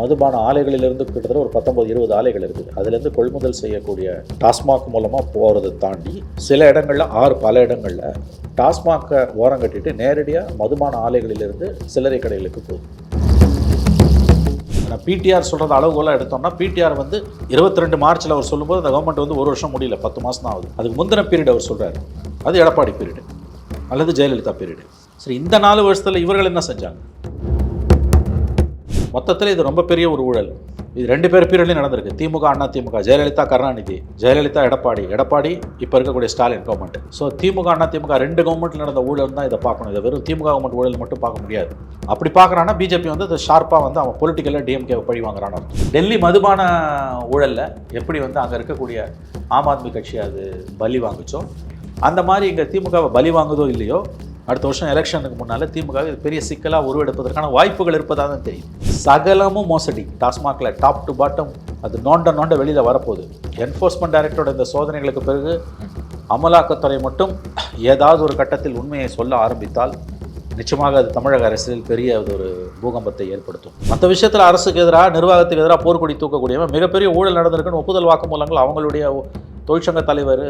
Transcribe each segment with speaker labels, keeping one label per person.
Speaker 1: மதுபான ஆலைகளிலிருந்து கிட்டத்தட்ட ஒரு பத்தொம்பது இருபது ஆலைகள் இருக்குது. அதுலேருந்து கொள்முதல் செய்யக்கூடிய டாஸ்மாக் மூலமாக போகிறதை தாண்டி சில இடங்களில் ஆறு பல இடங்களில் டாஸ்மாக்கை ஓரம் கட்டிட்டு நேரடியாக மதுபான ஆலைகளிலிருந்து சில்லறை கடைகளுக்கு போகுது. பிடிஆர் சொல்கிறது அளவுகோலாக எடுத்தோம்னா பிடிஆர் வந்து இருபத்தி ரெண்டு மார்ச்சில் அவர் சொல்லும்போது அந்த கவர்மெண்ட் வந்து ஒரு வருஷம் முடியல பத்து மாதம் தான் ஆகுது. அதுக்கு முந்தின பீரியட் அவர் சொல்கிறாரு அது எடப்பாடி பீரியடு அல்லது ஜெயலலிதா பீரியடு சரி இந்த நாலு வருஷத்தில் இவர்கள் என்ன செஞ்சாங்க? மொத்தத்தில் இது ரொம்ப பெரிய ஒரு ஊழல். இது ரெண்டு பேர் பீரியட்லையும் நடந்திருக்கு. திமுக அண்ணா திமுக. ஜெயலலிதா கருணாநிதி. ஜெயலலிதா எடப்பாடி. எடப்பாடி இப்போ இருக்கக்கூடிய ஸ்டாலின் கவர்மெண்ட் ஸோ திமுக அண்ணா திமுக ரெண்டு கவர்மெண்ட்டில் நடந்த ஊழல் தான் இதை பார்க்கணும். இதை வெறும் திமுக கவர்மெண்ட் ஊழல் மட்டும் பார்க்க முடியாது. அப்படி பார்க்குறான்னா பிஜேபி வந்து இதை ஷார்ப்பாக வந்து அவன் பொலிட்டிக்கலில் டிஎம்கே பழி வாங்குறான் டெல்லி மதுபான ஊழலில் எப்படி வந்து அங்கே இருக்கக்கூடிய ஆம் ஆத்மி கட்சி அது பலி வாங்குச்சோ அந்த மாதிரி இங்கே திமுகவை பலி வாங்குதோ இல்லையோ அடுத்த வருஷம் எலெக்ஷனுக்கு முன்னால் திமுக இது பெரிய சிக்கலாக உருவெடுப்பதற்கான வாய்ப்புகள் இருப்பதாக தான் தெரியும். சகலமும் மோசடி. டாஸ்மாகில் டாப் டு பாட்டம் அது நோண்ட நோண்ட வெளியில் வரப்போகுது. என்ஃபோர்ஸ்மெண்ட் டைரக்டரோட இந்த சோதனைகளுக்கு பிறகு அமலாக்கத்துறை மட்டும் ஏதாவது ஒரு கட்டத்தில் உண்மையை சொல்ல ஆரம்பித்தால் நிச்சயமாக அது தமிழக அரசியலில் பெரிய ஒரு பூகம்பத்தை ஏற்படுத்தும். மற்ற விஷயத்தில் அரசுக்கு எதிராக நிர்வாகத்துக்கு எதிராக போர்க்கொடி தூக்கக்கூடியவன் மிகப்பெரிய ஊழல் நடந்திருக்குன்னு ஒப்புதல் வாக்குமூலங்கள் அவங்களுடைய தொழிற்சங்க தலைவர்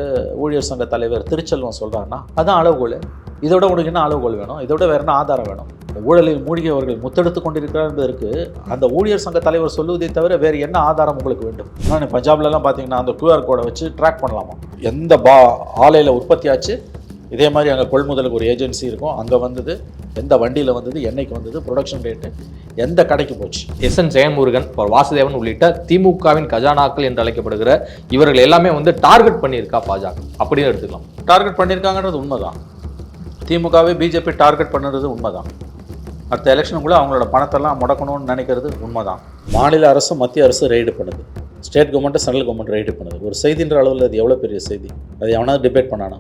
Speaker 1: ஊழியர் சங்க தலைவர் திருச்செல்வம் சொல்கிறாங்கன்னா அதுதான் அளவுகோல். இதோட உனக்கு என்ன அளவுகோல் வேணும்? இதோட வேற என்ன ஆதாரம் வேணும்? இந்த ஊழலில் மூழ்கியவர்கள் முத்தெடுத்து கொண்டிருக்கிறார் என்பதற்கு அந்த ஊழியர் சங்க தலைவர் சொல்லுவதை தவிர வேறு என்ன ஆதாரம் உங்களுக்கு வேண்டும்? நான் பஞ்சாப்லலாம் பார்த்தீங்கன்னா அந்த கியூஆர் கோடை வச்சு ட்ராக் பண்ணலாமா? எந்த பா ஆலையில் உற்பத்தி ஆச்சு? இதே மாதிரி அங்கே கொள்முதலுக்கு ஒரு ஏஜென்சி இருக்கும். அங்கே வந்தது எந்த வண்டியில் வந்தது என்னைக்கு வந்தது ப்ரொடக்ஷன் ரேட்டு எந்த கடைக்கு போச்சு?
Speaker 2: S N Jayamurugan. வாசுதேவன் உள்ளிட்ட திமுகவின் கஜானாக்கள் என்று அழைக்கப்படுகிற இவர்கள் எல்லாமே வந்து டார்கெட் பண்ணியிருக்கா பாஜக. அப்படின்னு எடுத்துக்கலாம்.
Speaker 1: டார்கெட் பண்ணியிருக்காங்கன்றது உண்மைதான். திமுகவை பிஜேபி டார்கெட் பண்ணுறது உண்மைதான். அடுத்த எலெக்ஷனுக்குள்ளே அவங்களோட பணத்தெல்லாம் முடக்கணும்னு நினைக்கிறது உண்மைதான். மாநில அரசு மத்திய அரசு ரெய்டு பண்ணுது. State government central government raid பண்ணுது. ஒரு செய்தின்ற அளவில் அது எவ்வளோ பெரிய செய்தி? அது எவனாவது டிபேட் பண்ணானா?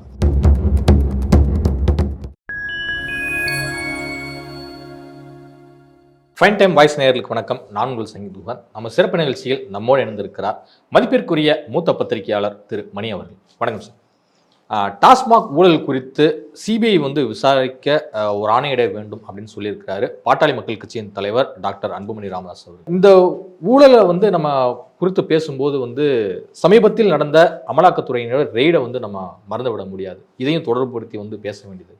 Speaker 2: ஃபைன் டைம் வாய்ஸ் நேயர்களுக்கு வணக்கம். நான் உங்கள் சங்கீத் குஹன் நம்ம சிறப்பு நிகழ்ச்சியில் நம்மோடு இணைந்திருக்கிறார் மதிப்பிற்குரிய மூத்த பத்திரிகையாளர் திரு மணி அவர்கள். வணக்கம் சார். டாஸ்மாக் ஊழல் குறித்து சிபிஐ வந்து விசாரிக்க ஒரு ஆணையிட வேண்டும் அப்படின்னு சொல்லியிருக்கிறாரு. பாட்டாளி மக்கள் கட்சியின் தலைவர் டாக்டர் அன்புமணி ராமதாஸ் அவர்கள். இந்த ஊழலை வந்து நம்ம குறித்து பேசும்போது வந்து சமீபத்தில் நடந்த அமலாக்கத்துறையினர் ரெய்டை வந்து நம்ம மறந்து விட முடியாது. இதையும் தொடர்புபடுத்தி வந்து பேச வேண்டியது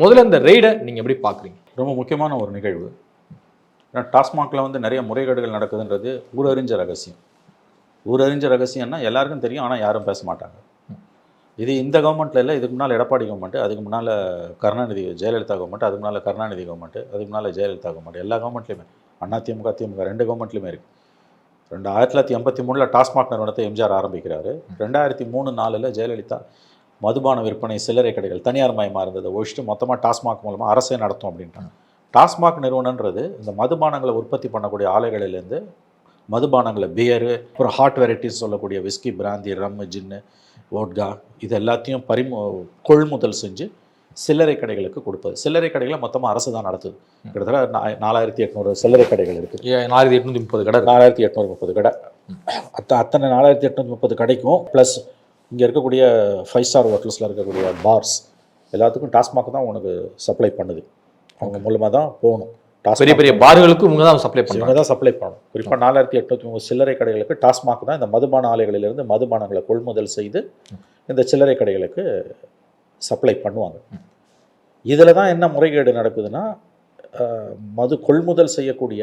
Speaker 2: முதல்ல இந்த ரெய்டை நீங்கள் எப்படி பார்க்குறீங்க?
Speaker 1: ரொம்ப முக்கியமான ஒரு நிகழ்வு. ஏன்னா டாஸ்மாகில் வந்து நிறைய முறைகேடுகள் நடக்குதுன்றது ஊரறிஞ்ச ரகசியம். ஊரறிஞ்ச ரகசியம்னா எல்லாருக்கும் தெரியும் ஆனால் யாரும் பேச மாட்டாங்க. இது இந்த கவர்மெண்ட்டில் இல்லை இதுக்கு முன்னால் எடப்பாடி கவர்மெண்ட் அதுக்கு முன்னால் கருணாநிதி ஜெயலலிதா கவர்மெண்ட் அதுக்கு முன்னால் கருணாநிதி கவர்மெண்ட் அதுக்கு முன்னால் ஜெயலலிதா கவர்மெண்ட் எல்லா கவர்மெண்ட்லையுமே அண்ணா திமுக திமுக ரெண்டு கவர்மெண்ட்லையுமே இருக்குது ரெண்டு ஆயிரத்தி தொள்ளாயிரத்தி எண்பத்தி மூணில் டாஸ்மாக் நிறுவனத்தை எம்ஜிஆர் ஆரம்பிக்கிறாரு. ரெண்டாயிரத்தி மூணு நாலில் ஜெயலலிதா மதுபான விற்பனை சில்லறை கடைகள் தனியார் மயமாக இருந்ததை ஒழிச்சுட்டு மொத்தமாக டாஸ்மாக் மூலமாக அரசே நடத்தும் அப்படின்ட்டாங்க. டாஸ்மாக் நிறுவனன்றது இந்த மதுபானங்களை உற்பத்தி பண்ணக்கூடிய ஆலைகளிலேருந்து மதுபானங்களை பியரு அப்புறம் ஹாட் வெரைட்டிஸ் சொல்லக்கூடிய whisky brandy rum gin vodka இது எல்லாத்தையும் பறிமு கொள்முதல் செஞ்சு சில்லறை கடைகளுக்கு கொடுப்பது. சில்லறை கடைகளை மொத்தமாக அரசு தான் நடத்துது. கிட்டத்தட்ட நாலாயிரத்தி எட்நூறு சில்லறை கடைகள் இருக்குது
Speaker 2: நாலாயிரத்தி எட்நூத்தி முப்பது கடை.
Speaker 1: நாலாயிரத்தி எட்நூறு முப்பது கடை. அத்த அத்தனை நாலாயிரத்தி எட்நூற்றி முப்பது கடைக்கும் ப்ளஸ் இங்கே இருக்கக்கூடிய ஃபைவ் ஸ்டார் ஹோட்டல்ஸில் இருக்கக்கூடிய பார்ஸ் எல்லாத்துக்கும் டாஸ்மாக் தான் உனக்கு சப்ளை பண்ணுது. அவங்க மூலமாக தான் போகணும்.
Speaker 2: பெரிய பெரிய பார்களுக்கு இவங்க தான் சப்ளை
Speaker 1: இவங்க
Speaker 2: பண்ணுறாங்க
Speaker 1: தான் சப்ளை பண்ணணும். குறிப்பாக நாலாயிரத்தி எட்நூற்றி முப்பது சில்லறை கடைகளுக்கு டாஸ்மாக் தான் இந்த மதுபான ஆலைகளிலிருந்து மதுபானங்களை கொள்முதல் செய்து இந்த சில்லறை கடைகளுக்கு சப்ளை பண்ணுவாங்க. இதில் தான் என்ன முறைகேடு நடக்குதுன்னா மது கொள்முதல் செய்யக்கூடிய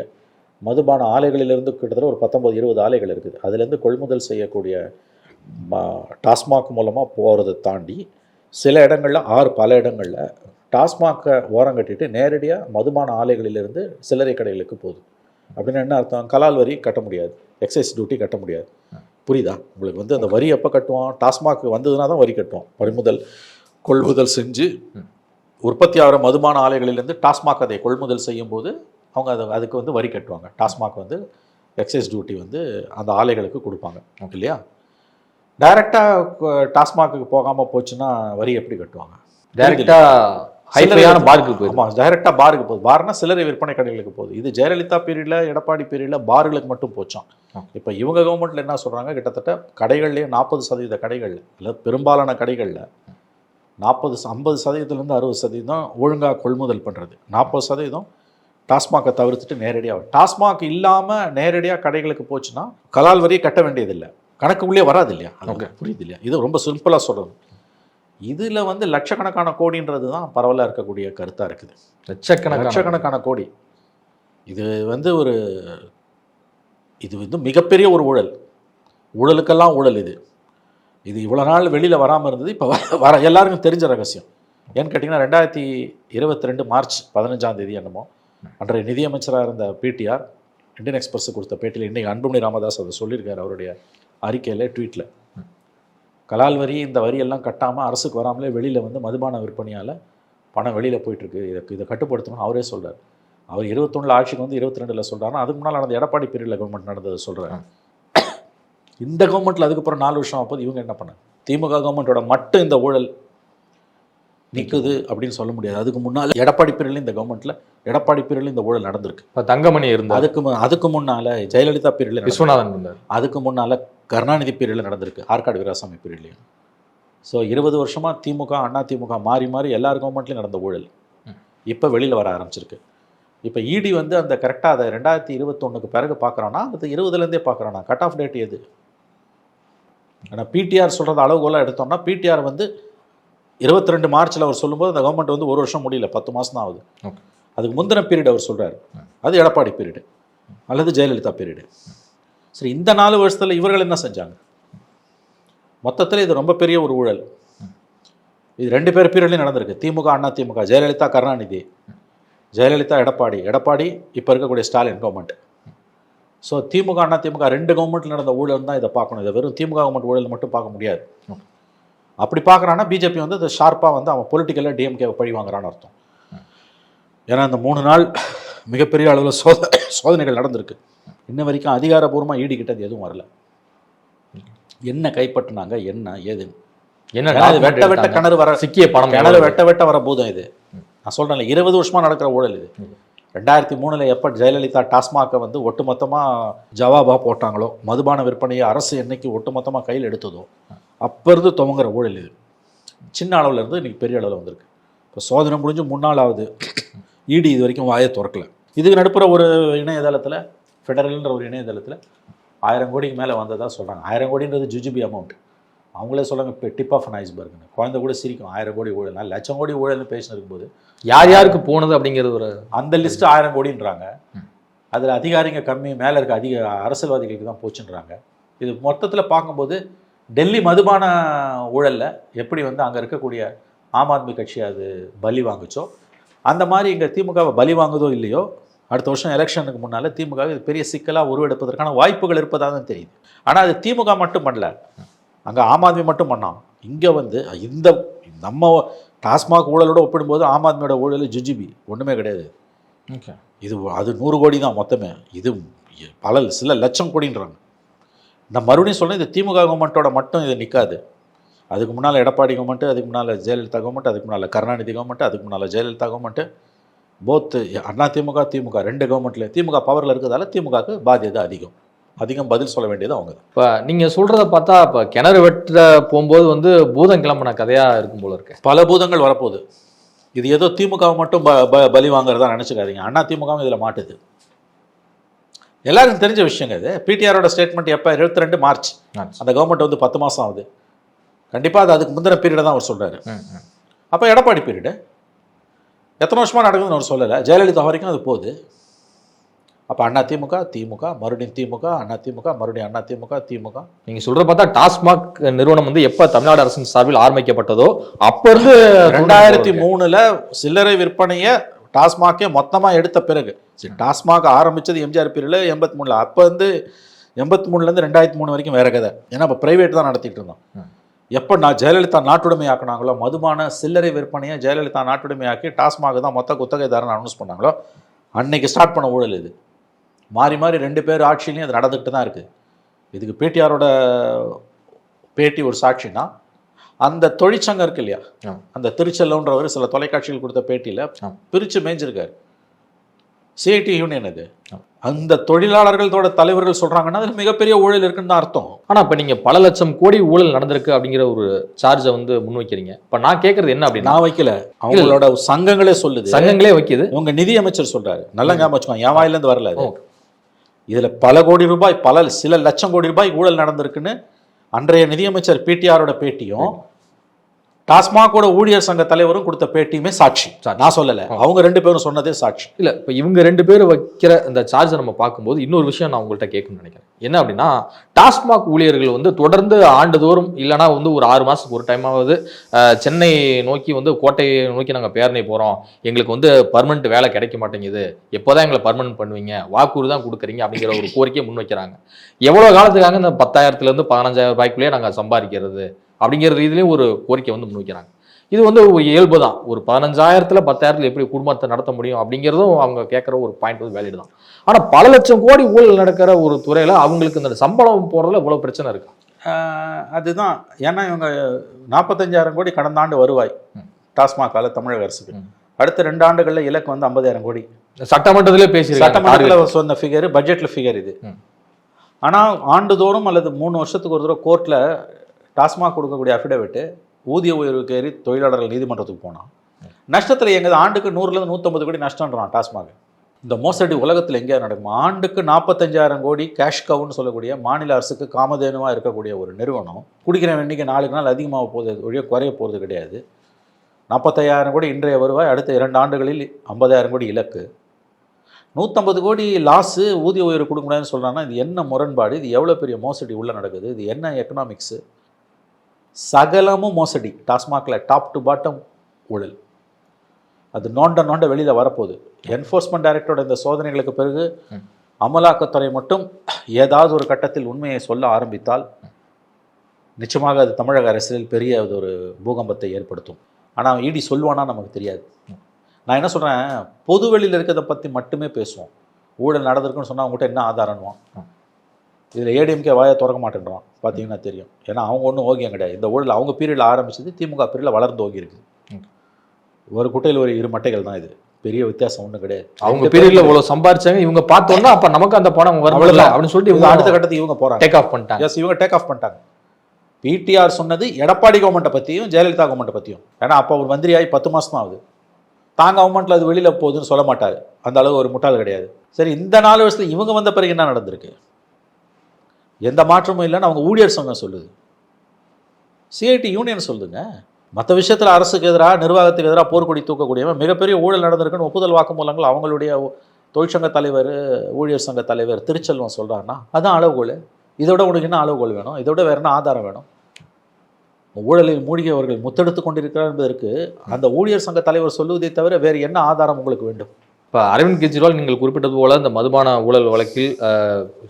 Speaker 1: மதுபான ஆலைகளிலிருந்து கிட்டத்தட்ட ஒரு பத்தொம்பது இருபது ஆலைகள் இருக்குது. அதுலேருந்து கொள்முதல் செய்யக்கூடிய ம- டாஸ்மாக் மூலமாக போகிறதை தாண்டி சில இடங்களில் ஆறு பல இடங்களில் டாஸ்மாகை ஓரம் கட்டிட்டு நேரடியாக மதுபான ஆலைகளிலிருந்து சில்லறை கடைகளுக்கு போகுது. அப்படின்னு என்ன அர்த்தம்? கலால் வரி கட்ட முடியாது. எக்ஸைஸ் டியூட்டி கட்ட முடியாது. புரியுதா? உங்களுக்கு வந்து அந்த வரி எப்போ கட்டுவோம் டாஸ்மாக் வந்ததுன்னா தான் வரி கட்டுவோம் பறிமுதல் கொள்முதல் செஞ்சு உற்பத்தி ஆகிற மதுமான ஆலைகளிலிருந்து டாஸ்மாக் அதை கொள்முதல் செய்யும்போது அவங்க அதை அதுக்கு வந்து வரி கட்டுவாங்க. டாஸ்மாக் வந்து எக்ஸைஸ் டியூட்டி வந்து அந்த ஆலைகளுக்கு கொடுப்பாங்க. இல்லையா? டைரெக்டாக டாஸ்மாக்கு போகாமல் போச்சுன்னா வரி எப்படி கட்டுவாங்க?
Speaker 2: டைரக்டா ஹைஃபையான பாருக்கு போயிடும்
Speaker 1: டைரெக்டாக பாருக்கு போகுது. பார்னா சில்லறை விற்பனை கடைகளுக்கு போகுது. இது ஜெயலலிதா பீரியடில் எடப்பாடி பீரியடில் பார்களுக்கு மட்டும் போச்சான் இப்போ இவங்க கவர்மெண்ட்டில் என்ன சொல்கிறாங்க கிட்டத்தட்ட கடைகள்லேயே நாற்பது சதவீத கடைகள் இல்லை பெரும்பாலான கடைகளில் நாற்பது ஐம்பது சதவீதத்துலேருந்து அறுபது சதவீதம் ஒழுங்காக கொள்முதல் பண்ணுறது நாற்பது சதவீதம் டாஸ்மாகை தவிர்த்துட்டு நேரடியாக டாஸ்மாக் இல்லாமல் நேரடியாக கடைகளுக்கு போச்சுன்னா கலால் வரியை கட்ட வேண்டியதில்லை. கணக்கு உள்ளே வராது இல்லையா? அது. புரியுது இல்லையா? இது ரொம்ப சிம்பிளாக சொல்கிறது இதில் வந்து லட்சக்கணக்கான கோடின்றது தான் பரவலாக இருக்கக்கூடிய கருத்தாக இருக்குது.
Speaker 2: லட்சக்கணக்கான
Speaker 1: லட்சக்கணக்கான கோடி. இது வந்து ஒரு இது வந்து மிகப்பெரிய ஒரு ஊழல். ஊழலுக்கெல்லாம் ஊழல் இது. இது இவ்வளோ நாள் வெளியில் வராமல் இருந்தது இப்போ வர எல்லாருக்கும் தெரிஞ்ச ரகசியம். ஏன்னு கேட்டிங்கன்னா ரெண்டாயிரத்தி இருபத்தி ரெண்டு மார்ச் பதினஞ்சாம் தேதி என்னமோ அன்றைய நிதியமைச்சராக இருந்த பிடிஆர் இந்தியன் எக்ஸ்பிரஸ் கொடுத்த பேட்டியில் இன்றைக்கி அன்புமணி ராமதாஸ் அதை சொல்லியிருக்காரு அவருடைய அறிக்கையில் ட்வீட்டில் கலால் வரி இந்த வரியெல்லாம் கட்டாமல் அரசுக்கு வராமலே வெளியில் வந்து மதுபான விற்பனையால் பணம் வெளியில் போயிட்டுருக்கு. இதை இதை கட்டுப்படுத்தணும் அவரே சொல்றார். அவர் இருபத்தொன்னில் ஆட்சிக்கு வந்து இருபத்தி ரெண்டில் சொல்கிறாருன்னா அதுக்கு முன்னால் நடந்த எடப்பாடி பீரியடில் கவர்மெண்ட் நடந்ததை சொல்கிறாரு இந்த கவர்மெண்ட்டில் அதுக்கப்புறம் நாலு வருஷம் ஆகும்போது இவங்க என்ன பண்ணாங்க? திமுக கவர்மெண்ட்டோட மட்டும் இந்த ஊழல் நிற்குது அப்படின்னு சொல்ல முடியாது. அதுக்கு முன்னால் எடப்பாடி பீரியடில் இந்த கவர்மெண்ட்டில் எடப்பாடி பீரியடில் இந்த ஊழல் நடந்திருக்கு.
Speaker 2: இப்ப தங்கமணி இருந்தார்.
Speaker 1: அதுக்கு மு- அதுக்கு முன்னால் ஜெயலலிதா பீரியடில்
Speaker 2: விஸ்வநாதன் இருந்தார்.
Speaker 1: அதுக்கு முன்னால் கருணாநிதி பீரியடில் நடந்திருக்கு. ஆற்காடு வீராசாமி பீரியட்லையும் ஸோ இருபது வருஷமாக திமுக அண்ணா திமுக மாறி மாறி எல்லார் கவர்மெண்ட்லையும் நடந்த ஊழல். இப்போ வெளியில் வர ஆரம்பிச்சிருக்கு. இப்போ இடி வந்து அந்த கரெக்டாக அதை ரெண்டாயிரத்தி இருபத்தொன்னுக்கு பிறகு பார்க்குறோன்னா அது இருபதுலேருந்தே பார்க்குறோன்னா கட் ஆஃப் டேட் எது? ஆனால் பிடிஆர் சொல்கிறது அளவுகோலாக எடுத்தோம்னா பிடிஆர் வந்து இருபத்தி ரெண்டு மார்ச்சில் அவர் சொல்லும்போது அந்த கவர்மெண்ட் வந்து ஒரு வருஷம் முடியல பத்து மாதம் தான் ஆகுது. அதுக்கு முந்தின பீரியட் அவர் சொல்கிறாரு அது எடப்பாடி பீரியடு அல்லது ஜெயலலிதா பீரியடு சரி இந்த நாலு வருஷத்தில் இவர்கள் என்ன செஞ்சாங்க? மொத்தத்தில் இது ரொம்ப பெரிய ஒரு ஊழல். இது ரெண்டு பேர் பீரியட்லையும் நடந்திருக்கு. திமுக அண்ணா திமுக ஜெயலலிதா கருணாநிதி. ஜெயலலிதா எடப்பாடி. எடப்பாடி இப்போ இருக்கக்கூடிய ஸ்டாலின் கவர்மெண்ட் ஸோ திமுக அண்ணா திமுக ரெண்டு கவர்மெண்ட்டில் நடந்த ஊழல் தான் இதை பார்க்கணும். இதை வெறும் திமுக கவர்மெண்ட் ஊழல் மட்டும் பார்க்க முடியாது. அப்படி பார்க்குறான்னா பிஜேபி வந்து அதை ஷார்ப்பாக வந்து அவன் பொலிட்டிக்கலாக டிஎம்கே பழி வாங்குறான்னு அர்த்தம். ஏன்னா இந்த மூணு நாள் மிகப்பெரிய அளவில் சோத சோதனைகள் நடந்திருக்கு. இன்ன வரைக்கும் அதிகாரப்பூர்வமாக ஈடுகிட்டது எதுவும் வரல. என்ன கைப்பற்றினாங்க என்ன ஏதுன்னு
Speaker 2: என்ன
Speaker 1: வெட்ட வெட்ட? கிணறு வர
Speaker 2: சிக்கிய பணம்
Speaker 1: கிணறு? வெட்ட வெட்ட வர பூதம் இது. நான் சொல்றேன்ல இருபது வருஷமா நடக்கிற ஊழல் இது. ரெண்டாயிரத்தி மூணுல எப்போ ஜெயலலிதா டாஸ்மாகை வந்து ஒட்டுமொத்தமா ஜவாபா போட்டாங்களோ மதுபான விற்பனையை அரசு என்னைக்கு ஒட்டுமொத்தமா கையில் எடுத்ததோ அப்போ இருந்து துவங்குற ஊழல் இது. சின்ன அளவுல இருந்து இன்னைக்கு பெரிய அளவில் வந்திருக்கு. இப்போ சோதனை முடிஞ்சு முன்னாள் ஆகுது இடி இது வரைக்கும் வாயை திறக்கல. இதுக்கு நடுப்புற ஒரு இணையதளத்தில் ஃபெடரல்ன்ற ஒரு இணையதளத்தில் ஆயிரம் கோடிக்கு மேலே வந்ததா சொல்கிறாங்க ஆயிரம் கோடின்றது ஜுஜிபி அமௌண்ட் அவங்களே சொல்கிறாங்க இப்போ டிப் ஆஃப் அன் ஐஸ்பர்க்னு குழந்தை கூட சிரிக்கும். ஆயிரம் கோடி ஊழல். நான் லட்சம் கோடி ஊழல்னு பேசினு இருக்கும்போது
Speaker 2: யார் யாருக்கு போனது அப்படிங்கிறது ஒரு
Speaker 1: அந்த லிஸ்ட் ஆயிரம் கோடின்றாங்க. அதில் அதிகாரிங்க கம்மி மேலே இருக்க அதிக அரசியல்வாதிகளுக்கு தான் போச்சுன்றாங்க. இது மொத்தத்தில் பார்க்கும்போது டெல்லி மதுபான ஊழலில் எப்படி வந்து அங்கே இருக்கக்கூடிய ஆம் ஆத்மி கட்சி அது பலி வாங்குச்சோ அந்த மாதிரி இங்கே திமுகவை பலி வாங்குதோ இல்லையோ அடுத்த வருஷம் எலெக்ஷனுக்கு முன்னால் திமுக இது பெரிய சிக்கலாக உருவெடுப்பதற்கான வாய்ப்புகள் இருப்பதாக தான் தெரியுது. ஆனால் அது திமுக மட்டும் பண்ணல. அங்கே ஆம் ஆத்மி மட்டும் பண்ணான் இங்கே வந்து இந்த நம்ம டாஸ்மாக் ஊழலோட ஒப்பிடும்போது ஆம் ஆத்மியோட ஊழல் ஜுஜிபி ஒன்றுமே கிடையாது.
Speaker 2: ஓகே.
Speaker 1: இது அது நூறு கோடி தான் மொத்தமே. இது பல சில லட்சம் கோடின்றாங்க. நான் மறுபடியும் சொல்றேன் இது திமுக கவர்மெண்ட்டோட மட்டும் இது நிற்காது அதுக்கு முன்னால் எடப்பாடி கவர்மெண்ட்டு அதுக்கு முன்னால் ஜெயலலிதா கவர்மெண்ட் அதுக்கு முன்னால் கருணாநிதி கவர்மெண்ட் அதுக்கு முன்னால் ஜெயலலிதா கவர்மெண்ட்டு போத்து அண்ணா திமுக திமுக ரெண்டு கவர்மெண்ட்ல திமுக பவரில் இருக்கிறதால திமுகவுக்கு பாத்தியதை அதிகம். அதிகம் பதில் சொல்ல வேண்டியது அவங்க. தான்
Speaker 2: இப்ப நீங்க சொல்றத பார்த்தா இப்ப கிணறு வெட்ட போகும்போது வந்து பூதம் கிளம்பின கதையா இருக்கும் போல இருக்கு.
Speaker 1: பல பூதங்கள் வரப்போகுது. இது ஏதோ திமுகவை மட்டும் ப ப- பலி வாங்குறதா நினச்சிக்காதீங்க. அண்ணா திமுகவும் இதில் மாட்டுது. எல்லாருக்கும் தெரிஞ்ச விஷயங்க இது. பிடிஆரோட ஸ்டேட்மெண்ட் எப்போ? இருபத்தி ரெண்டு மார்ச். அந்த கவர்மெண்ட் வந்து பத்து மாதம் ஆகுது. கண்டிப்பாக அது அதுக்கு முந்தின பீரியட் தான் அவர் சொல்கிறாரு. அப்போ எடப்பாடி பீரியடு எத்தனை வருஷமாக நடக்குதுன்னு அவர் சொல்லலை. ஜெயலலிதா வரைக்கும் அது போகுது. அப்போ அண்ணா திமுக திமுக மறுபடியும் திமுக அண்ணா திமுக மறுபடியும் அண்ணா திமுக திமுக.
Speaker 2: நீங்க சொல்ற பார்த்தா டாஸ்மாக் நிறுவனம் வந்து எப்ப தமிழ்நாடு அரசின் சார்பில் ஆரம்பிக்கப்பட்டதோ அப்ப இருந்து
Speaker 1: ரெண்டாயிரத்தி மூணுல சில்லறை விற்பனையை டாஸ்மாகே மொத்தமாக எடுத்த பிறகு. சரி டாஸ்மாக் ஆரம்பிச்சது எம்ஜிஆர் பீரியடில் எண்பத்தி மூணில். அப்போ வந்து எண்பத்தி மூணுலேருந்து ரெண்டாயிரத்தி மூணு வரைக்கும் வேற கதை. ஏன்னா இப்போ பிரைவேட் தான் நடத்திட்டு இருந்தோம். எப்போ நான் ஜெயலலிதா நாட்டுடைமை ஆக்குனாங்களோ மதுபான சில்லறை விற்பனையை ஜெயலலிதா நாட்டுடைமை ஆக்கி டாஸ்மாக் தான் மொத்த குத்தகைதாரன் அனௌன்ஸ் பண்ணாங்களோ அன்னைக்கு ஸ்டார்ட் பண்ண ஊழல் இது மாறி மாறி ரெண்டு பேர் ஆட்சியிலையும் அது நடந்துக்கிட்டு தான் இருக்குது இதுக்கு பிடிஆரோட பேட்டி ஒரு சாட்சினா அந்த தொழிற்சங்கம் இருக்கு இல்லையா. அந்த திருச்செல்லன்றவர் சில தொலைக்காட்சிகள் கொடுத்த பேட்டியில். பிரித்து மேய்ஞ்சிருக்காரு சிஐடி யூனியன் இது. அந்த தொழிலாளர்களோட தலைவர்கள் சொல்றாங்கன்னா அதுல மிகப்பெரிய ஊழல் இருக்குன்னு தான் அர்த்தம்.
Speaker 2: ஆனா இப்ப நீங்க பல லட்சம் கோடி ஊழல் நடந்திருக்கு அப்படிங்கிற ஒரு சார்ஜை வந்து முன்வைக்கிறீங்க. இப்ப நான் கேக்குறது என்ன அப்படின்னா
Speaker 1: நான் வைக்கல. அவங்களோட சங்கங்களே சொல்லுது.
Speaker 2: சங்கங்களே வைக்குது.
Speaker 1: இவங்க நிதி அமைச்சர் சொல்றாரு. நல்லா ஞாபகம் வச்சுக்கோங்க என் வாயில இருந்து வரல அது. இதுல பல கோடி ரூபாய் பல சில லட்சம் கோடி ரூபாய் ஊழல் நடந்திருக்குன்னு அன்றைய நிதியமைச்சர் பிடிஆரோட பேட்டியும் டாஸ்மாகோட ஊழியர் சங்க தலைவரும் கொடுத்த பேட்டியுமே சாட்சி. நான் சொல்லல. அவங்க ரெண்டு பேரும் சொன்னதே சாட்சி.
Speaker 2: இல்ல இப்ப இவங்க ரெண்டு பேரும் வைக்கிற இந்த சார்ஜை நம்ம பார்க்கும்போது இன்னொரு விஷயம் நான் உங்கள்கிட்ட கேட்கணும்னு நினைக்கிறேன். என்ன அப்படின்னா டாஸ்மாக் ஊழியர்கள் வந்து தொடர்ந்து ஆண்டுதோறும் இல்லைனா வந்து ஒரு ஆறு மாசத்துக்கு ஒரு டைமாவது சென்னை நோக்கி வந்து கோட்டையை நோக்கி நாங்க பேரணி போறோம். எங்களுக்கு வந்து பர்மனெண்ட் வேலை கிடைக்க மாட்டேங்குது. எப்போதான் எங்களை பர்மனெண்ட் பண்ணுவீங்க? வாக்குறுதி தான் கொடுக்குறீங்க அப்படிங்கிற ஒரு கோரிக்கையை முன்வைக்கிறாங்க. எவ்வளவு காலத்துக்காக இந்த பத்தாயிரத்துல இருந்து பதினஞ்சாயிரம் ரூபாய்க்குள்ளேயே நாங்க சம்பாதிக்கிறது? அப்படிங்கிற ரீதியிலையும் ஒரு கோரிக்கை வந்து முன்வைக்கிறாங்க. இது வந்து ஒரு இயல்பு தான். ஒரு பதினஞ்சாயிரத்துல பத்தாயிரத்துல எப்படி குடும்பத்தை நடத்த முடியும் அப்படிங்கிறதும் அவங்க கேட்குற ஒரு பாயிண்ட் வந்து வேலிடு தான். ஆனா பல லட்சம் கோடி ஊழல் நடக்கிற ஒரு துறையில அவங்களுக்கு இந்த சம்பளம் போறதுல இவ்வளவு பிரச்சனை இருக்கு?
Speaker 1: அதுதான். ஏன்னா இவங்க நாற்பத்தஞ்சாயிரம் கோடி கடந்த ஆண்டு வருவாய். டாஸ்மாகால தமிழக அரசுக்கு. அடுத்த ரெண்டு ஆண்டுகள்ல இலக்கு வந்து ஐம்பதாயிரம் கோடி.
Speaker 2: சட்டமன்றத்திலே பேசியிருக்காங்க.
Speaker 1: சட்டமன்றத்தில் சொன்ன ஃபிகர் பட்ஜெட்ல ஃபிகர் இது.
Speaker 2: ம்.
Speaker 1: ஆனா ஆண்டுதோறும் அல்லது மூணு வருஷத்துக்கு ஒரு தடவை கோர்ட்ல டாஸ்மாக் கொடுக்கக்கூடிய அஃபிடவிட்டு ஊதிய உயர்வுக்கு ஏறி தொழிலாளர்கள் நீதிமன்றத்துக்கு போனான். நஷ்டத்தில் எங்கள் ஆண்டுக்கு நூறுலேருந்து நூற்றம்பது கோடி நஷ்டம்ன்றான் டாஸ்மாக். இந்த மோசடி உலகத்தில் எங்கேயா நடக்கும்? ஆண்டுக்கு நாற்பத்தஞ்சாயிரம் கோடி கேஷ் கவுன்னு சொல்லக்கூடிய மாநில அரசுக்கு காமதேனுவாக இருக்கக்கூடிய ஒரு நிறுவனம் குடிக்கிற எண்ணிக்கை நாளுக்கு நாள் அதிகமாக போகுது ஒழிய குறைய போகிறது கிடையாது. நாற்பத்தையாயிரம் கோடி இன்றைய வருவாய் அடுத்த இரண்டு ஆண்டுகளில் ஐம்பதாயிரம் கோடி இலக்கு. நூற்றம்பது கோடி லாஸு ஊதிய உயர்வு கொடுக்க முடியாதுன்னு சொல்கிறாங்கன்னா இது என்ன முரண்பாடு? இது எவ்வளோ பெரிய மோசடி உள்ளே நடக்குது? இது என்ன எக்கனாமிக்ஸு சகலமும் மோசடி. டாஸ்மாகில் டாப் டு பாட்டம் ஊழல். அது நோண்ட நோண்ட வெளியில் வரப்போகுது. என்ஃபோர்ஸ்மெண்ட் டைரக்டரோட இந்த சோதனைகளுக்கு பிறகு. அமலாக்கத்துறை மட்டும் ஏதாவது ஒரு கட்டத்தில் உண்மையை சொல்ல ஆரம்பித்தால் நிச்சயமாக அது தமிழக அரசியலில் பெரிய ஒரு பூகம்பத்தை ஏற்படுத்தும். ஆனால் இடி சொல்லுவானா நமக்கு தெரியாது. நான் என்ன சொல்கிறேன் பொது வெளியில் இருக்கிறத பற்றி மட்டுமே பேசுவோம். ஊழல் நடந்திருக்குன்னு சொன்னால் அவங்ககிட்ட என்ன ஆதாரம்வான் இதில் ஏடிஎம்கே வாயை திறக்க மாட்டேன்றான் பார்த்தீங்கன்னா தெரியும். ஏன்னா அவங்க ஒன்றும் ஓகியம் கிடையாது. இந்த ஊழல் அவங்க பீரியடில் ஆரம்பிச்சது திமுக பீரியடில் வளர்ந்து ஓகி இருக்குது. ஒரு குட்டையில் ஒரு இரு மட்டைகள் தான் இது. பெரிய வித்தியாசம் ஒன்றும் கிடையாது.
Speaker 2: அவங்க பீரியட்ல
Speaker 1: பேரும்
Speaker 2: இவ்வளவு சம்பாரிச்சாங்க இவங்க பார்த்தோம்னா அப்ப நமக்கு அந்த பணம் வரல. அப்படின்னு சொல்லிட்டு இவங்க
Speaker 1: அடுத்த கட்டத்துக்கு இவங்க போகிறாங்க
Speaker 2: டேக் ஆஃப் பண்ணிட்டாங்க.
Speaker 1: எஸ் இவங்க டேக் ஆஃப் பண்ணிட்டாங்க. பிடிஆர் சொன்னது எடப்பாடி கவர்மெண்ட்டை பற்றியும் ஜெயலலிதா கவர்மெண்ட்டை பற்றியும் ஏன்னா அப்போ அவர் மந்திரியாகி பத்து மாதம் தான் ஆகுது. தான் கவர்மெண்ட்டில் அது வெளியில் போகுதுன்னு சொல்ல மாட்டார். அந்த அளவு ஒரு முட்டாள் கிடையாது. சரி இந்த நாலு வருஷத்துல இவங்க வந்த பிறகு என்ன நடந்திருக்கு? எந்த மாற்றமும் இல்லைன்னு அவங்க ஊழியர் சங்கம் சொல்லுது. சிஐடி யூனியன் சொல்லுங்க மற்ற விஷயத்தில் அரசுக்கு எதிராக நிர்வாகத்துக்கு எதிராக போர்க்கொடி தூக்கக்கூடியவன் மிகப்பெரிய ஊழல் நடந்திருக்குன்னு ஒப்புதல் வாக்குமூலங்கள் அவங்களுடைய தொழிற்சங்க தலைவர் ஊழியர் சங்க தலைவர் திருச்செல்வம் சொல்கிறாருன்னா அதுதான் அளவுகோல். இதோட உனக்கு என்ன அளவுகோல் வேணும்? இதோட வேறு என்ன ஆதாரம் வேணும்? ஊழலில் மூழ்கியவர்கள் முத்தெடுத்து கொண்டிருக்கிறார் என்பதற்கு அந்த ஊழியர் சங்க தலைவர் சொல்லுவதை தவிர வேறு என்ன ஆதாரம் உங்களுக்கு வேண்டும்?
Speaker 2: இப்ப அரவிந்த் கெஜ்ரிவால் நீங்கள் குறிப்பிட்டது போல இந்த மதுபான ஊழல் வழக்கில்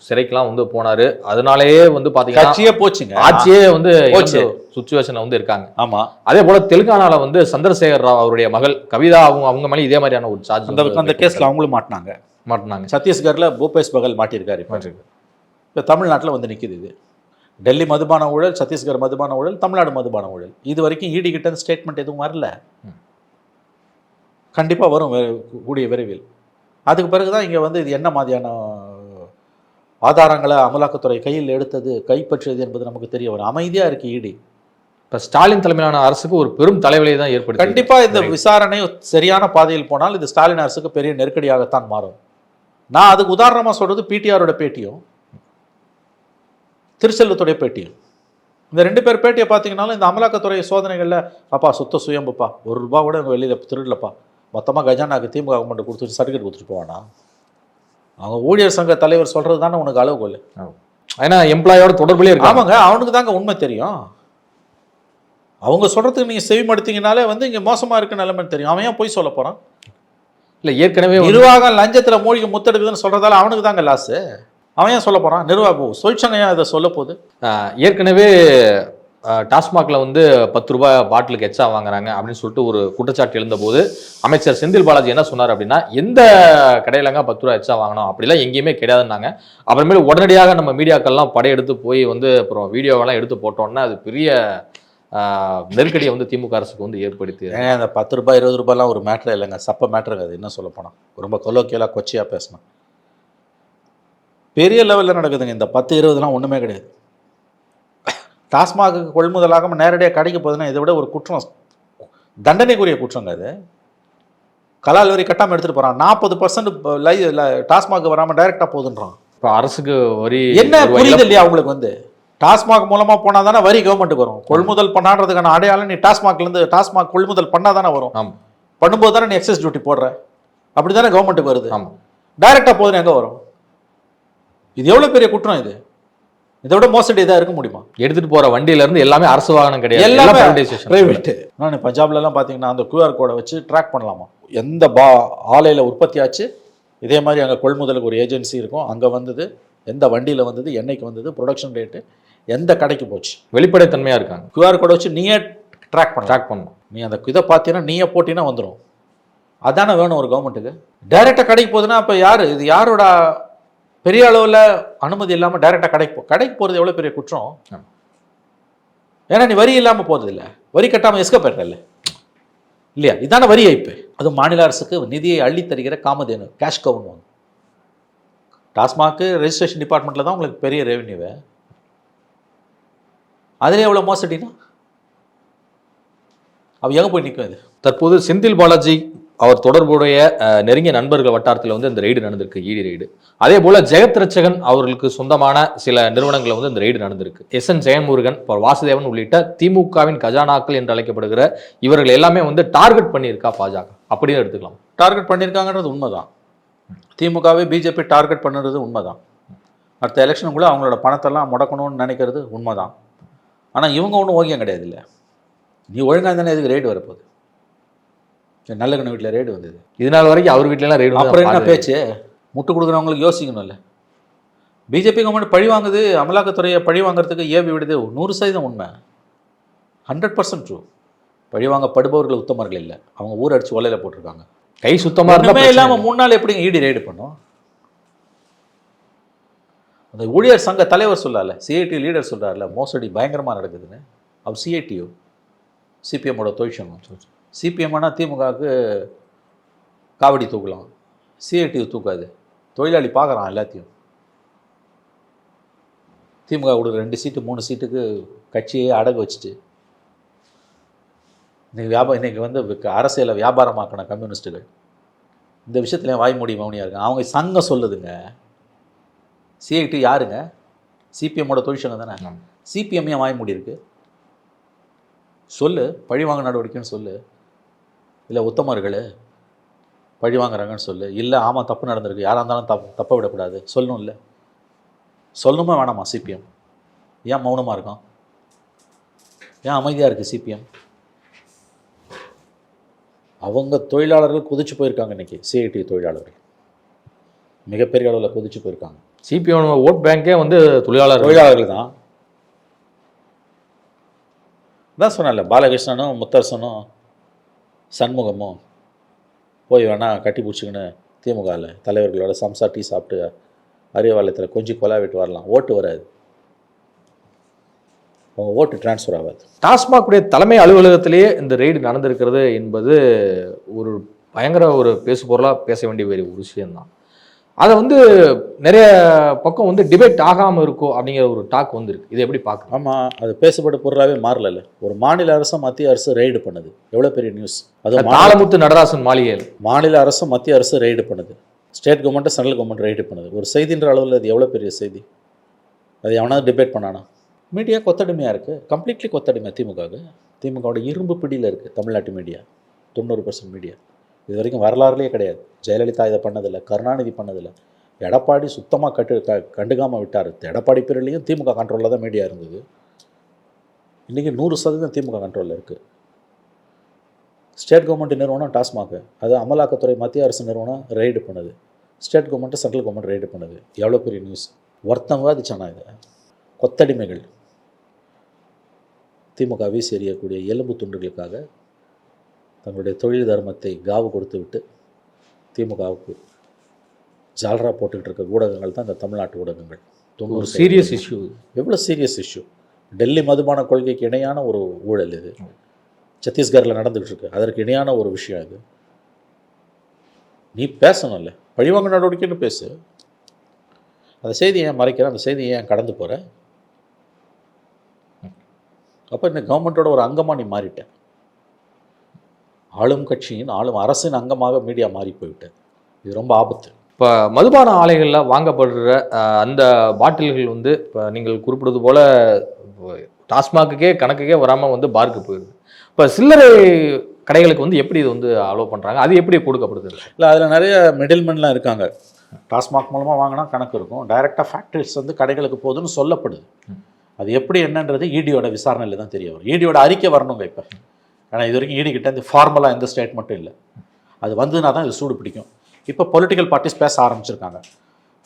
Speaker 2: சிறைக்கெல்லாம் வந்து போனாரு. அதனாலேயே வந்து பாத்தீங்கன்னா
Speaker 1: கட்சியே போச்சுங்க.
Speaker 2: ஆட்சியே வந்து. சுச்சுவேஷன்ல வந்து இருக்காங்க.
Speaker 1: ஆமா.
Speaker 2: அதே போல தெலுங்கானால வந்து சந்திரசேகர் ராவ் அவருடைய மகள் கவிதா அவங்க அவங்க மேலே இதே மாதிரியான ஒரு சார்ஜ்
Speaker 1: அந்த அந்த கேஸ்ல அவங்களும் மாட்டினாங்க.
Speaker 2: மாட்டினாங்க.
Speaker 1: சத்தீஸ்கர்ல பூபேஷ் பகல் மாட்டியிருக்காரு இப்போ. தமிழ்நாட்டில் வந்து நிக்குது இது. டெல்லி மதுபான ஊழல் சத்தீஸ்கர் மதுபான ஊழல் தமிழ்நாடு மதுபான ஊழல். இது வரைக்கும் ஈடி கிட்ட ஸ்டேட்மெண்ட் எதுவும் வரல. கண்டிப்பாக வரும் கூடிய விரைவில். அதுக்கு பிறகு தான் இங்கே வந்து இது என்ன மாதிரியான ஆதாரங்களை அமலாக்கத்துறை கையில் எடுத்தது கைப்பற்றியது என்பது நமக்கு தெரிய வரும். அமைதியாக இருக்கு ஈடி
Speaker 2: இப்ப ஸ்டாலின் தலைமையிலான அரசுக்கு ஒரு பெரும் தலைவலியை தான் ஏற்படுத்தி
Speaker 1: கண்டிப்பா இந்த விசாரணை சரியான பாதையில் போனால் இது ஸ்டாலின் அரசுக்கு பெரிய நெருக்கடியாகத்தான் மாறும். நான் அதுக்கு உதாரணமா சொல்றது பிடிஆரோட பேட்டியும் திருச்செல்வத்துடைய பேட்டியும். இந்த ரெண்டு பேர் பேட்டியை பார்த்தீங்கன்னாலும் இந்த அமலாக்கத்துறை சோதனைகளில் அப்பா சுத்த சுயம்புப்பா. ஒரு ரூபா கூட வெளியில் திருடலப்பா. மொத்தமாக கஜானாக்கு திமுக கவர்மெண்ட் கொடுத்துட்டு சர்டிஃபிகேட் கொடுத்துட்டு போவானா? அவங்க ஊழியர் சங்க தலைவர் சொல்றது தானே உனக்கு அளவுகோல்
Speaker 2: ஏன்னா எம்ப்ளாயோட தொடர்புலயே இருக்காங்க.
Speaker 1: ஆமாங்க அவனுக்கு தாங்க உண்மை தெரியும். அவங்க சொல்றதுக்கு நீங்க செவிமடுத்தீங்கனாலே வந்து இங்க மோசமா இருக்கு நிலைமைன்னு தெரியும். அவன் ஏன் போய் சொல்ல போறான்?
Speaker 2: இல்ல ஏற்கனவே
Speaker 1: நிர்வாகம் லஞ்சத்துல மூழ்கி முத்தெடுக்குதுன்னு சொல்றதால அவனுக்கு தாங்க லாஸ் அவன் ஏன் சொல்ல போறான்? நிர்வாகம் தொழிற்சங்கம் ஏன் இதை சொல்ல போகுது?
Speaker 2: ஏற்கனவே டாஸ்மாகில் வந்து பத்து ரூபாய் பாட்டிலுக்கு எச்சா வாங்குறாங்க அப்படின்னு சொல்லிட்டு ஒரு குற்றச்சாட்டு எழுந்தபோது அமைச்சர் செந்தில் பாலாஜி என்ன சொன்னார் அப்படின்னா எந்த கடையிலங்க பத்து ரூபாய் எச்சா வாங்கணும்? அப்படிலாம் எங்கேயுமே கிடையாதுன்னாங்க. அப்புறமேல உடனடியாக நம்ம மீடியாக்கள்லாம் படையெடுத்து போய் வந்து அப்புறம் வீடியோவெல்லாம் எடுத்து போட்டோம்னா அது பெரிய நெருக்கடியை வந்து திமுக அரசுக்கு வந்து ஏற்படுத்தி
Speaker 1: ஏன் அந்த பத்து ரூபாய் இருபது ரூபாய்லாம் ஒரு மேட்ரு இல்லைங்க. சப்ப மேட்ருங்க அது என்ன சொல்ல போனால் ரொம்ப கொலோக்கியலாக கொச்சியாக பேசணும் பெரிய லெவலில் நடக்குதுங்க. இந்த பத்து இருபதுலாம் ஒன்றுமே கிடையாது. டாஸ்மாக் கொள்முதலாகாமல் நேரடியாக கடைக்கு போகுதுன்னா இதை விட ஒரு குற்றம் தண்டனைக்குரிய குற்றங்க அது கலால் வரி கட்டாமல் எடுத்துகிட்டு போகிறான் நாற்பது பர்சன்ட் லை டாஸ்மாக் வராமல் டைரெக்டாக போகுதுன்றான்.
Speaker 2: இப்போ அரசுக்கு வரி
Speaker 1: என்ன புரியுது இல்லையா அவங்களுக்கு வந்து? டாஸ்மாக் மூலமா போனா தானே வரி கவர்மெண்ட்டுக்கு வரும். கொள்முதல் பண்ணான்றதுக்கான அடையாளம் நீ டாஸ்மாக்ல இருந்து டாஸ்மாக் கொள்முதல் பண்ணா தானே வரும்.
Speaker 2: ஆமா.
Speaker 1: பண்ணும்போது தானே நீ எக்ஸஸ் டியூட்டி போடுற. அப்படி தானே கவர்மெண்ட்டுக்கு வருது.
Speaker 2: ஆமா.
Speaker 1: டைரக்டா போதுன்னு எங்க வரும்? இது எவ்வளவு பெரிய குற்றம் இது? இதை விட மோசடி இதாக இருக்க முடியுமா?
Speaker 2: எடுத்துட்டு போற வண்டியில இருந்து எல்லாமே அரசு வாகனம் கிடையாது.
Speaker 1: எல்லாமே. பிரைவேட் நான் பஞ்சாப்ல எல்லாம் பாத்தீங்கன்னா அந்த QR கோடை வச்சு ட்ராக் பண்ணலாமா? எந்த பா ஆலையில உற்பத்தி ஆச்சு? இதே மாதிரி அங்கே கொள்முதலுக்கு ஒரு ஏஜென்சி இருக்கும். அங்கே வந்தது எந்த வண்டியில் வந்தது என்னைக்கு வந்தது ப்ரொடக்ஷன் ரேட்டு எந்த கடைக்கு போச்சு?
Speaker 2: வெளிப்படைத்தன்மையா இருக்காங்க.
Speaker 1: QR கோடை வச்சு நீயே ட்ராக் பண்ணலாம்.
Speaker 2: ட்ராக் பண்ணணும்.
Speaker 1: நீ அந்த இதை பார்த்தீங்கன்னா நீயே போட்டினா வந்துடும் அதானே வேணும் ஒரு கவர்மெண்ட்டுக்கு டைரெக்டாக கடைக்கு போகுதுன்னா அப்போ யார்? இது யாரோட பெரிய அளவில் அனுமதி இல்லாமல் டைரெக்டாக கடைக்கு போ கடைக்கு போகிறது எவ்வளோ பெரிய குற்றம். ஏன்னா நீ வரி இல்லாமல் போகிறது இல்லை வரி கட்டாமல் எஸ்கப் இல்லை? இல்லையா? இதான வரி ஏய்ப்பு. அது மாநில அரசுக்கு நிதியை அள்ளி தருகிற Kamadhenu cash cow TASMAC registration டிபார்ட்மெண்ட்டில் தான் உங்களுக்கு பெரிய ரெவென்யூவை அதிலே எவ்வளோ மோசடினா அவ எங்கே போய் நிற்கும் இது?
Speaker 2: தற்போது செந்தில் பாலாஜி அவர் தொடர்புடைய நெருங்கிய நண்பர்கள் வட்டாரத்தில் வந்து இந்த ரெய்டு நடந்திருக்கு ஈடி ரெய்டு அதே போல ஜெகத் ரச்சகன் அவர்களுக்கு சொந்தமான சில நிறுவனங்களை வந்து இந்த ரெய்டு நடந்திருக்கு. எஸ் என் ஜெயமுருகன் வாசுதேவன் உள்ளிட்ட திமுகவின் கஜானாக்கள் என்று அழைக்கப்படுகிற இவர்கள் எல்லாமே வந்து டார்கெட் பண்ணியிருக்கா பாஜக. அப்படியே எடுத்துக்கலாம்.
Speaker 1: டார்கெட் பண்ணியிருக்காங்கன்றது உண்மைதான். திமுகவே பிஜேபி டார்கெட் பண்ணுறது உண்மைதான். அடுத்த எலெக்ஷனுக்குள்ளே அவங்களோட பணத்தெல்லாம் முடக்கணும்னு நினைக்கிறது உண்மைதான். ஆனால் இவங்க ஒன்றும் ஓகியம் கிடையாது இல்லை நீ ஒழுங்காக தானே இதுக்கு ரெய்டு வரப்போகுது? சரி, வீட்டில் ரேடு வந்தது.
Speaker 2: இது நாள் வரைக்கும் அவர் வீட்ல எல்லாம் ரெய்டு
Speaker 1: அப்புறம் என்ன பேச்சு? முட்டு கொடுக்குறவங்களுக்கு யோசிக்கணும்ல. பிஜேபி கவர்மெண்ட் பழி வாங்குது அமலாக்கத்துறையை பழி வாங்குறதுக்கு ஏவி விடுது நூறு சதவீதம் உண்மை. ஹண்ட்ரட் பர்சன்ட் ட்ரூ பழி வாங்கப்படுபவர்கள் உத்தமர்கள் இல்லை. அவங்க ஊர் அடிச்சு ஒலையில போட்டிருக்காங்க.
Speaker 2: கை சுத்தமா இருந்தா
Speaker 1: ஒண்ணுமே
Speaker 2: பிரச்சனை
Speaker 1: இல்லாம
Speaker 2: இல்லை.
Speaker 1: மூணு நாள் எப்படிங்க இடி ரைடு பண்ணும்? அந்த ஊழியர் சங்க தலைவர் சொல்லல சிஐடி லீடர் சொல்றாருல மோசடி பயங்கரமா நடக்குதுன்னு. அவர் சிஐடியு சிபிஎம்மோட தொழிற்சங்கம் சிபிஎம்னா திமுகவுக்கு காவடி தூக்கலாம். சிஐடியு தூக்காது. தொழிலாளி பார்க்குறான் எல்லாத்தையும். திமுக கொடுக்குற ரெண்டு சீட்டு மூணு சீட்டுக்கு கட்சியே அடகு வச்சுட்டு. இன்னைக்கு வியாபாரம் இன்னைக்கு வந்து அரசியலை வியாபாரமாக்கின கம்யூனிஸ்ட்டுகள் இந்த விஷயத்துல வாய் மூடி மௌனியாக இருக்காங்க. அவங்க சங்கம் சொல்லுதுங்க. சிஐடி யாருங்க? சிபிஎம்மோட தொழிற்சங்கம் தானே. சிபிஎம் ஏன் வாய் மூடி இருக்கு? சொல்லு. பழிவாங்க நடவடிக்கைன்னு சொல்லு. இல்லை உத்தமர்கள் பழி வாங்குறாங்கன்னு சொல்லு. இல்லை ஆமாம் தப்பு நடந்திருக்கு. யாராக இருந்தாலும் தப்பு தப்ப விடக்கூடாது. சொல்லணும் இல்லை. சொல்லணுமா வேணாமா சிபிஎம்? ஏன் மௌனமாக இருக்கும்? ஏன் அமைதியாக இருக்குது சிபிஎம்? அவங்க தொழிலாளர்கள் குதிச்சு போயிருக்காங்க இன்னைக்கு சிஐடி தொழிலாளர்கள். மிகப்பெரிய அளவில் குதிச்சு போயிருக்காங்க.
Speaker 2: சிபிஎம் ஓட் பேங்கே வந்து தொழிலாளர்
Speaker 1: தொழிலாளர்கள் தான். தான் சொன்னேன்ல பாலகிருஷ்ணனும் முத்தரசனும் சண்முகமும் போய் வேணா கட்டி பிடிச்சிக்கின்னு திமுகவில் தலைவர்களோட சம்சா டீ சாப்பிட்டு அரியவாளையத்தில் கொஞ்சம் கொலா விட்டு வரலாம். ஓட்டு வராது. அவங்க ஓட்டு டிரான்ஸ்ஃபர் ஆகாது.
Speaker 2: டாஸ்மாகுடைய தலைமை அலுவலகத்திலேயே இந்த ரெய்டு நடந்திருக்கிறது என்பது ஒரு பயங்கர ஒரு பேசு பொருளாக பேச வேண்டிய ஒரு விஷயம்தான். அதை வந்து நிறைய பக்கம் வந்து டிபேட் ஆகாமல் இருக்கும் அப்படிங்கிற ஒரு டாக் வந்திருக்கு. இதை எப்படி பார்க்கலாம்
Speaker 1: ஆமாம் அது பேசப்பட்ட பொருளாகவே மாறல ஒரு மாநில அரசும் மத்திய அரசு ரெய்டு பண்ணுது. எவ்வளோ பெரிய நியூஸ் அது
Speaker 2: தாளமுத்து நடராசன் மாளிகையில்
Speaker 1: மாநில அரசும் மத்திய அரசு ரெய்டு பண்ணுது. ஸ்டேட் கவர்மெண்ட்டும் சென்ட்ரல் கவர்மெண்ட் ரெய்டு பண்ணுது. ஒரு செய்தின்ற அளவில் அது எவ்வளோ பெரிய செய்தி? அது எவனாவது டிபேட் பண்ணானா? மீடியா கொத்தடிமையாக இருக்குது கம்ப்ளீட்லி கொத்தடிமை. திமுகவுக்கு. திமுகவோட இரும்பு பிடியில் இருக்குது தமிழ்நாட்டு மீடியா தொண்ணூறு பர்சன்ட் மீடியா இது வரைக்கும் வரலாறுலேயே கிடையாது. ஜெயலலிதா இதை பண்ணதில்லை கருணாநிதி பண்ணதில்லை. எடப்பாடி சுத்தமாக கட்டு க கண்டுக்காமல் விட்டார். எடப்பாடி பீரியட்லேயும் திமுக கண்ட்ரோலில் தான் மீடியா இருந்தது. இன்றைக்கி நூறு சதவீதம் திமுக கண்ட்ரோலில் இருக்குது ஸ்டேட் கவர்மெண்ட் நிறுவனம் டாஸ்மாக். அது அமலாக்கத்துறை மத்திய அரசு நிறுவனம் ரெய்டு பண்ணுது. State government central government raid பண்ணுது. எவ்வளோ பெரிய நியூஸ் ஒருத்தன் விவாதிச்சானா இதை? கொத்தடிமைகள். திமுக வீசி எறியக்கூடிய எலும்பு துண்டுகளுக்காக தங்களுடைய தொழில் தர்மத்தை காவு கொடுத்து விட்டு திமுகவுக்கு ஜால்ரா போட்டுக்கிட்டு இருக்க ஊடகங்கள் தான் இந்த தமிழ்நாட்டு ஊடகங்கள். தொண்ணூறு
Speaker 2: சீரியஸ் இஷ்யூ
Speaker 1: எவ்வளோ சீரியஸ் இஷ்யூ டெல்லி மதுபான கொள்கைக்கு இணையான ஒரு ஊழல் இது. சத்தீஸ்கரில் நடந்துகிட்டு இருக்கு. அதற்கு இணையான ஒரு விஷயம் இது. நீ பேசணும்ல. பழிவாங்க நடவடிக்கைன்னு பேசு. அந்த செய்தியை ஏன் மறைக்கிற அந்த செய்தியை ஏன் கடந்து போகிற அப்போ இந்த கவர்மெண்ட்டோட ஒரு அங்கமாக நீ மாறிட்ட. ஆளும் கட்சியின் ஆளும் அரசின் அங்கமாக மீடியா மாறி போய்விட்ட இது ரொம்ப ஆபத்து.
Speaker 2: இப்போ மதுபான ஆலைகளில் வாங்கப்படுற அந்த பாட்டில்கள் வந்து இப்போ நீங்கள் குறிப்பிடுவது போல இப்போ டாஸ்மாக்குக்கே கணக்குக்கே வராமல் வந்து பார்க்கு போயிடுது இப்போ சில்லறை கடைகளுக்கு வந்து எப்படி இது வந்து அலோவ் பண்ணுறாங்க அது எப்படி கொடுக்கப்படுது
Speaker 1: இல்லை அதில் நிறைய மிடில்மென்லாம் இருக்காங்க. டாஸ்மாக் மூலமாக வாங்கினா கணக்கு இருக்கும். டைரெக்டாக ஃபேக்ட்ரிஸ் வந்து கடைகளுக்கு போகுதுன்னு சொல்லப்படுது. அது எப்படி என்னன்றது ஈடியோட விசாரணையில் தான் தெரிய வரும். ஈடியோட அறிக்கை வரணுங்க இப்போ. ஏன்னா இது வரைக்கும் ஈடி கிட்ட இருந்து ஃபார்மலாக எந்த ஸ்டேட்மெண்ட்டும் இல்லை. அது வந்ததுனா தான் இது சூடு பிடிக்கும். இப்போ பொலிட்டிக்கல் பார்ட்டிஸ் பேச ஆரம்பிச்சிருக்காங்க.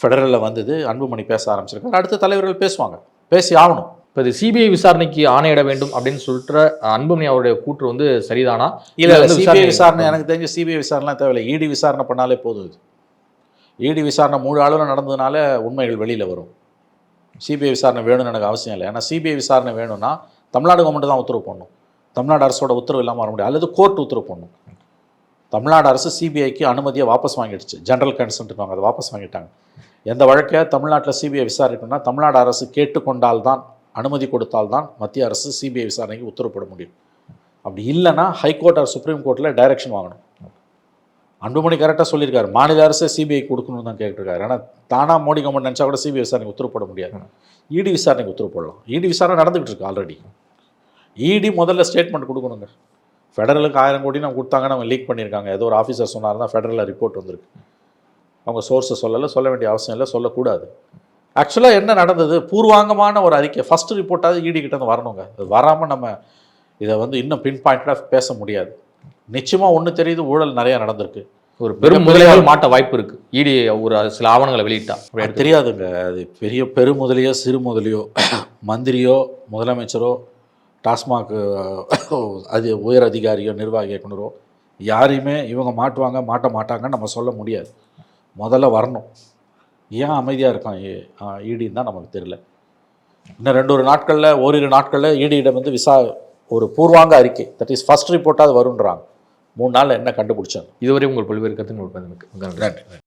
Speaker 1: ஃபெடரலில் வந்தது அன்புமணி பேச ஆரம்பிச்சிருக்காங்க. அடுத்த தலைவர்கள் பேசுவாங்க. பேசி ஆகணும்.
Speaker 2: இப்போ இது சிபிஐ விசாரணைக்கு ஆணையிட வேண்டும் அப்படின்னு சொல்லிட்டு அன்புமணி அவருடைய கூற்று வந்து சரிதானா?
Speaker 1: இல்லை சிபிஐ விசாரணை எனக்கு தெரிஞ்சு சிபிஐ விசாரணை தேவையில்லை. இடி விசாரணை பண்ணாலே போதும் இது. இடி விசாரணை முழு அளவில் நடந்ததுனால உண்மைகள் வெளியில் வரும். சிபிஐ விசாரணை வேணும்னு எனக்கு அவசியம் இல்லை. ஏன்னா சிபிஐ விசாரணை வேணும்னா தமிழ்நாடு கவர்மெண்ட் தான் உத்தரவு போடணும். தமிழ்நாடு அரசோட உத்தரவு இல்லாமல் வர முடியாது. அல்லது கோர்ட் உத்தரவு போடணும். தமிழ்நாடு அரசு சிபிஐக்கு அனுமதியை வாபஸ் வாங்கிடுச்சு. ஜெனரல் கன்சென்ட் அதை வாபஸ் வாங்கிட்டாங்க. எந்த வழக்கை தமிழ்நாட்டில் சிபிஐ விசாரிக்கணும்னா தமிழ்நாடு அரசு கேட்டுக்கொண்டால்தான் அனுமதி கொடுத்தால்தான் மத்திய அரசு சிபிஐ விசாரணைக்கு உத்தரவு போட முடியும். அப்படி இல்லைன்னா ஹைகோர்ட் ஆர் சுப்ரீம் கோர்ட்டில் டைரக்ஷன் வாங்கணும். அன்புமணி கரெக்டாக சொல்லியிருக்காரு. மாநில அரசு சிபிஐ கொடுக்கணும்னு தான் கேட்டிருக்காரு. ஏன்னா தானா மோடி கவர்மெண்ட் நினச்சா கூட சிபிஐ விசாரணைக்கு உத்தரவு போட முடியாது. இடி விசாரணைக்கு உத்தரவு போடலாம். இடி விசாரணை நடந்துகிட்டு இருக்கு ஆல்ரெடி இடி முதல்ல ஸ்டேட்மெண்ட் கொடுக்கணுங்க. ஃபெடரலுக்கு ஆயிரம் கோடி நம்ம கொடுத்தாங்கன்னு அவங்க லீக் பண்ணியிருக்காங்க. ஏதோ ஒரு ஆஃபீஸர் சொன்னார் தான் ஃபெடரலில் ரிப்போர்ட் வந்திருக்கு. அவங்க சோர்ஸை சொல்லலை சொல்ல வேண்டிய அவசியம் இல்லை சொல்லக்கூடாது. ஆக்சுவலாக என்ன நடந்தது? பூர்வாங்கமான ஒரு அறிக்கை. ஃபஸ்ட்டு ரிப்போர்ட்டாவது இடி கிட்ட இருந்து வரணுங்க. அது வராமல் நம்ம இதை வந்து இன்னும் பின் பாயிண்டாக பேச முடியாது. நிச்சயமாக ஒன்று தெரியுது ஊழல் நிறையா நடந்திருக்கு.
Speaker 2: ஒரு பெரும் முதலைகள் மாட்ட வாய்ப்பு இருக்கு. இடி ஒரு சில ஆவணங்களை வெளியிட்டா.
Speaker 1: தெரியாதுங்க. அது பெரிய பெருமுதலியோ சிறு முதலியோ மந்திரியோ முதலமைச்சரோ டாஸ்மாக் அது உயர் அதிகாரியோ நிர்வாக இயக்குனரோ யாரையுமே இவங்க மாட்டுவாங்க மாட்ட மாட்டாங்கன்னு நம்ம சொல்ல முடியாது. முதல்ல வரணும். ஏன் அமைதியாக இருக்கான் ஈடின்னு தான் நமக்கு தெரியல. இன்னும் ரெண்டு ஒரு நாட்களில் ஓரிரு நாட்களில் ஈடியிடம் வந்து விசா ஒரு பூர்வாங்க அறிக்கை. தட் இஸ் ஃபர்ஸ்ட் ரிப்போர்ட்டாவது வருன்றாங்க மூணு நாளில் என்ன கண்டுபிடிச்சாங்க.
Speaker 2: இதுவரை உங்கள் பல்வேறு கருத்துக்கள் நன்றி
Speaker 1: நன்றி.